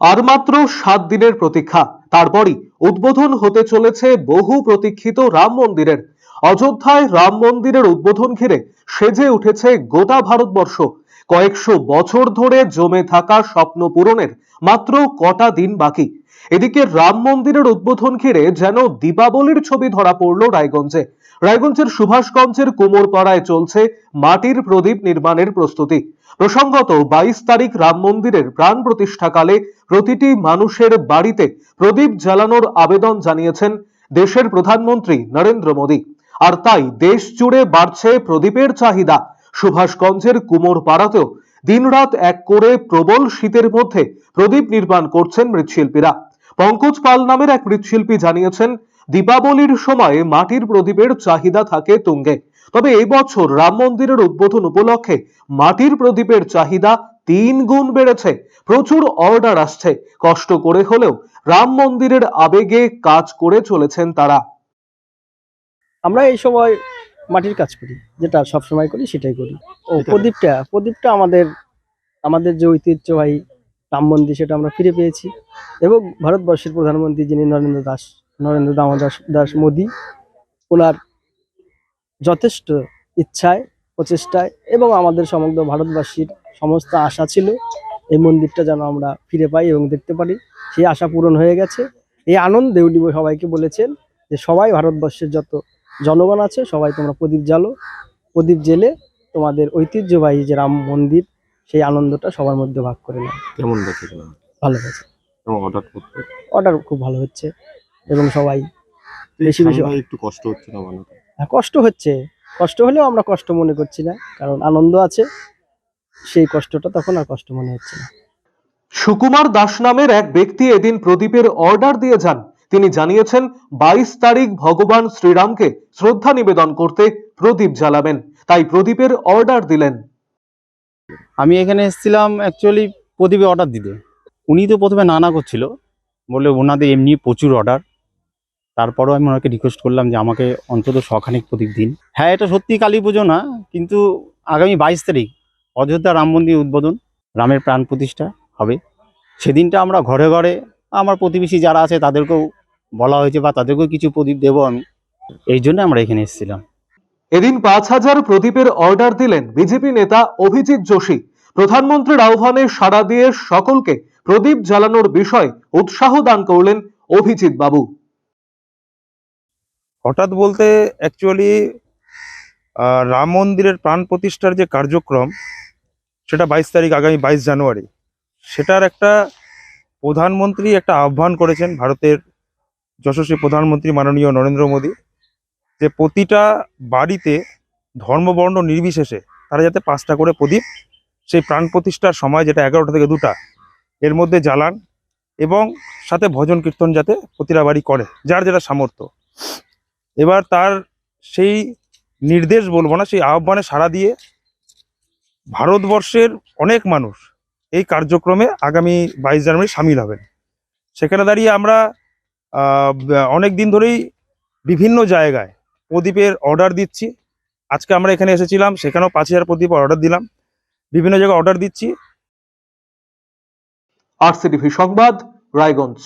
আর মাত্র সাত দিনের প্রতীক্ষা। তারপরই উদ্বোধন হতে চলেছে বহু প্রতীক্ষিত রাম মন্দিরের। অযোধ্যায় রাম মন্দিরের উদ্বোধন ঘিরে সেজে উঠেছে গোটা ভারতবর্ষ। কয়েকশো বছর ধরে জমে থাকা স্বপ্ন পূরণের মাত্র কটা দিন বাকি। এদিকে রাম মন্দিরের উদ্বোধন ঘিরে যেন দীপাবলির ছবি ধরা পড়ল রায়গঞ্জে। রায়গঞ্জের সুভাষগঞ্জের কুমোরপাড়ায় চলছে মাটির প্রদীপ নির্মাণের প্রস্তুতি। প্রসঙ্গত, বাইশ তারিখ রাম মন্দিরের প্রাণ প্রতিষ্ঠাকালে প্রতিটি মানুষের বাড়িতে প্রদীপ জ্বালানোর আবেদন জানিয়েছেন দেশের প্রধানমন্ত্রী নরেন্দ্র মোদী। আর তাই দেশ জুড়ে বাড়ছে প্রদীপের চাহিদা। সুভাষগঞ্জের কুমোরপাড়াতেও দিনরাত এক করে প্রবল শীতের মধ্যে প্রদীপ নির্মাণ করছেন মৃৎশিল্পীরা। পঙ্কজ পাল নামের এক মৃৎশিল্পী জানিয়েছেন, দীপাবলির সময় মাটির প্রদীপের চাহিদা থাকে তুঙ্গে। তবে এই বছর রাম মন্দিরের উদ্বোধন উপলক্ষে মাটির প্রদীপের চাহিদা তিন গুণ বেড়েছে। প্রচুর অর্ডার আসছে। কষ্ট করে হলেও রাম মন্দিরের আবেগে কাজ করে চলেছেন তারা। আমরা এই সময় মাটির কাজ করি যেটা সব সময় করি সেটাই করি। ও প্রদীপটা প্রদীপটা আমাদের আমাদের যে ঐতিহ্যবাহী রাম মন্দির সেটা আমরা ফিরে পেয়েছি। এবং ভারতবর্ষের প্রধানমন্ত্রী যিনি নরেন্দ্র দাস নরেন্দ্র দামোদর দাস মোদী ওনার যথেষ্ট ইচ্ছায় প্রচেষ্টায় এবং আমাদের সমগ্র ভারতবাসীর সমস্ত আশা ছিল এই মন্দিরটা যেন আমরা ফিরে পাই এবং দেখতে পারি। সেই আশা পূরণ হয়ে গেছে। এই আনন্দে উনি সবাইকে বলেছেন যে সবাই ভারতবর্ষের যত জনগণ আছে সবাই তোমরা প্রদীপ জ্বালো। প্রদীপ জেলে তোমাদের ঐতিহ্যবাহী যে রাম মন্দির সেই আনন্দটা সবার মধ্যে ভাগ করে নাও। কেমন দেখে ভালো হয়েছে। অর্ডার করতে? অর্ডার খুব ভালো হচ্ছে এবং সবাই বেশি বেশি- একটু কষ্ট হচ্ছে না বানাতে? হ্যাঁ, কষ্ট হচ্ছে। কষ্ট হলেও আমরা কষ্ট মনে করছি না কারণ আনন্দ আছে। সেই কষ্টটা তখন আর কষ্ট মনে হচ্ছে না। সুকুমার দাস নামের এক ব্যক্তি এদিন প্রদীপের অর্ডার দিয়ে যান। তিনি জানিয়েছেন, বাইশ তারিখ ভগবান শ্রীরামকে শ্রদ্ধা নিবেদন করতে প্রদীপ জ্বালাবেন। তাই প্রদীপের অর্ডার দিলেন। আমি এখানে এসেছিলাম অ্যাকচুয়ালি প্রদীপে অর্ডার দিতে। উনি তো প্রথমে না না করছিল। বলে ওনাদের এমনি প্রচুর অর্ডার তারপরেও আমি ওনাকে রিকোয়েস্ট করলাম যে আমাকে অন্তত শখানিক প্রদীপ দিন। হ্যাঁ এটা সত্যি কালী পুজো না, কিন্তু আগামী বাইশ তারিখ অযোধ্যা রাম মন্দির উদ্বোধন, রামের প্রাণ প্রতিষ্ঠা হবে। সেদিনটা আমরা ঘরে ঘরে আমার প্রতিবেশী যারা আছে তাদেরকেও বলা হয়েছে বা তাদেরকেও কিছু প্রদীপ দেবো আমি। এই জন্য আমরা এখানে এসেছিলাম। এদিন পাঁচ হাজার প্রদীপের অর্ডার দিলেন বিজেপি নেতা অভিজিৎ যোশী। প্রধানমন্ত্রীর আহ্বানে সাড়া দিয়ে সকলকে প্রদীপ জ্বালানোর বিষয়ে উৎসাহ দান করলেন অভিজিৎ বাবু। হঠাৎ বলতে অ্যাকচুয়ালি রাম মন্দিরের প্রাণ প্রতিষ্ঠার যে কার্যক্রম সেটা বাইশ তারিখ আগামী বাইশ জানুয়ারি সেটার একটা প্রধানমন্ত্রী একটা আহ্বান করেছেন ভারতের যশস্বী প্রধানমন্ত্রী মাননীয় নরেন্দ্র মোদী, যে প্রতিটা বাড়িতে ধর্মবর্ণ নির্বিশেষে তারা যাতে পাঁচটা করে প্রদীপ, সেই প্রাণ প্রতিষ্ঠার সময় যেটা এগারোটা থেকে দুটা, এর মধ্যে জ্বালান এবং সাথে ভজন কীর্তন যাতে প্রতিটা বাড়ি করে, যার যেটা সামর্থ্য। এবার তার সেই নির্দেশ বলব না, সেই আহ্বানে সাড়া দিয়ে ভারতবর্ষের অনেক মানুষ এই কার্যক্রমে আগামী বাইশ জানুয়ারি সামিল হবেন। সেখানে দাঁড়িয়ে আমরা অনেক দিন ধরেই বিভিন্ন জায়গায় প্রদীপের অর্ডার দিচ্ছি। আজকে আমরা এখানে এসেছিলাম, সেখানেও পাঁচ হাজার প্রদীপ অর্ডার দিলাম। বিভিন্ন জায়গায় অর্ডার দিচ্ছি। আর সংবাদ, রায়গঞ্জ।